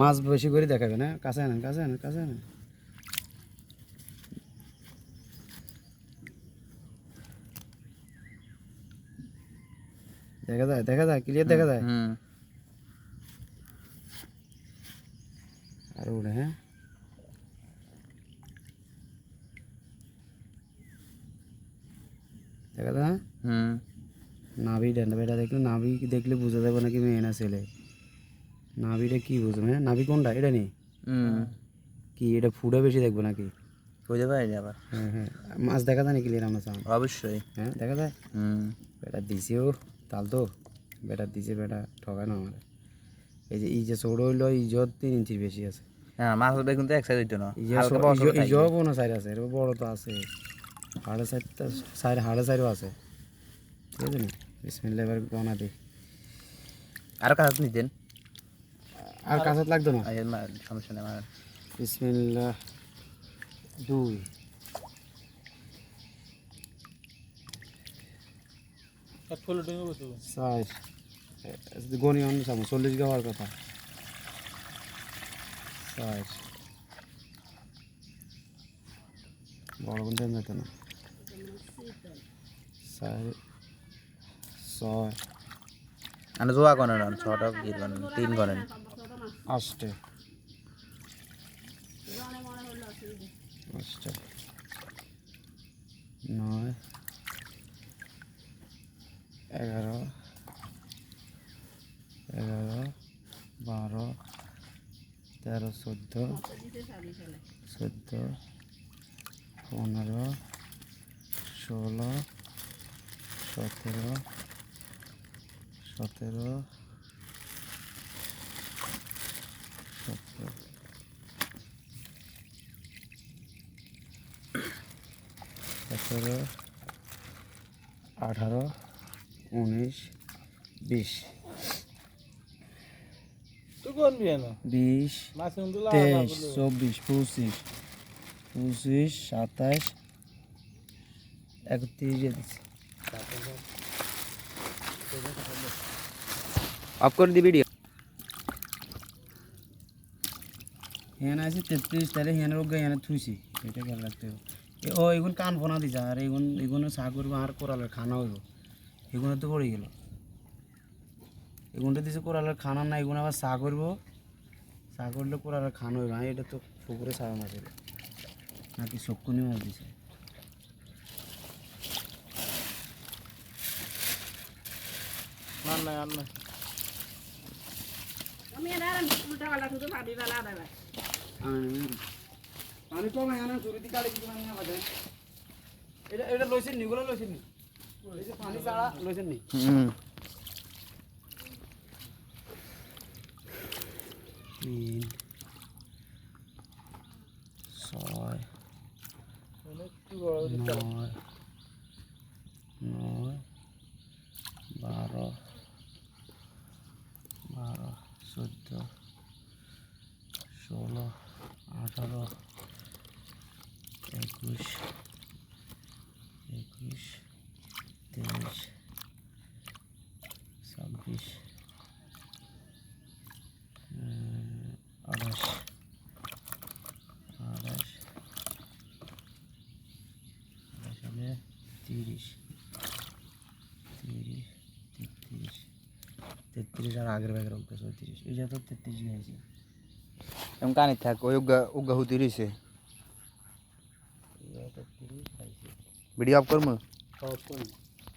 মাছ বেশি করে দেখাবে না? কাছে আনেন কাছে আনেন কাছে আনেন। দেখা যায় দেখা যায় ক্লিয়ার দেখা যায়? হুম আর উড়ে হ্যাঁ? দেখা যায় হ্যাঁ? নাভি ডান্ডা বেটা দেখলে নাভি দেখলে বুঝা যাবে নাকি মেয়ে না ছেলে। নাভিটা কি বুঝবে হ্যাঁ নাভি কোনটা? এটা নেই কি এটা ফুডে বেশি দেখব নাকি? বুঝতে পারিনি আবার। হ্যাঁ হ্যাঁ। মাছ দেখা যায় না ক্লিয়ার আমরা চান? অবশ্যই। হ্যাঁ দেখা যায়? হুম। বেটা দিছেও তাল তো। বেটা দিছে বেটা ঠকায় না আমার। এই যে এই যে ছোট হইল ইজত তিন ইঞ্চির বেশি আছে। হ্যাঁ মাছ ধরবে কিন্তু এক সাইড হইতো না। ইজো থাকবে। কোনো সাইড আছে এর বড় তো আছে। হাড়ে সাইডটা সাইড হাড়ে সাইডও আছে। ঠিক আছে না? বিসমিল্লাহ এবার গনা দিই আরও কাজ নিতেন। আর কাঁচা লাগতো না? আই মা সমস্যা নেই আমার। বিসমিল্লাহ। দুই। গনি অন্য চল্লিশ গা হওয়ার কথা। চার। বড় যেত না। ছয়। মানে জোয়া করেন না ছটা তিন করেন। আষ্টে নয় এগারো এগারো বারো তেরো চোদ্দ চোদ্দ পনেরো ষোলো সতেরো সতেরো সতেরো আঠারো উনিশ বিশ। বিশ তেইশ চব্বিশ পঁচিশ। পঁচিশ সাতাইশ একত্রিশ দিচ্ছি অফ করে দি আছে তেত্রিশ তাহলে হিয়ানের ওকে হিয়ানে থুইছি। এটা খেয়াল রাখতে হবে এ ও এগুন কান ফোনা দিছে আর এগুন এগুলো চা করব আর কোরালের খানা হইব। এগুলো তো পড়ে গেল। এগুনটা দিছে কোরালের খানা না এগুলো আবার চা করব? চা করলে কোরালের খানা হইব। হ্যাঁ এটা তো পুকুরে চা মাছ নাকি শকুনি মাছ দিছে? পানি কম এখানে জুড়িতে কাটে কিছু পানি না বাজে এটা এটা লইছেন নি গুলো লইছেন নি এই যে পানি ছাড়া লইছেন নি হুম তিন ছয় নয় নয় বারো বারো চোদ্দ ষোলো আঠারো একুশ একুশ তেইশ ছাব্বিশ উম, আঠাশ আঠাশ আঠাশ হলে তিরিশ তিরিশ তেত্রিশ তেত্রিশ আর আগের ব্যাগের অভ্যাস তিরিশ এই যে তো তেত্রিশ গেছে એમ કાંઈ નથી થાય ઉગા ઉગા સુધી રહેશે વીડિયો આપ કરું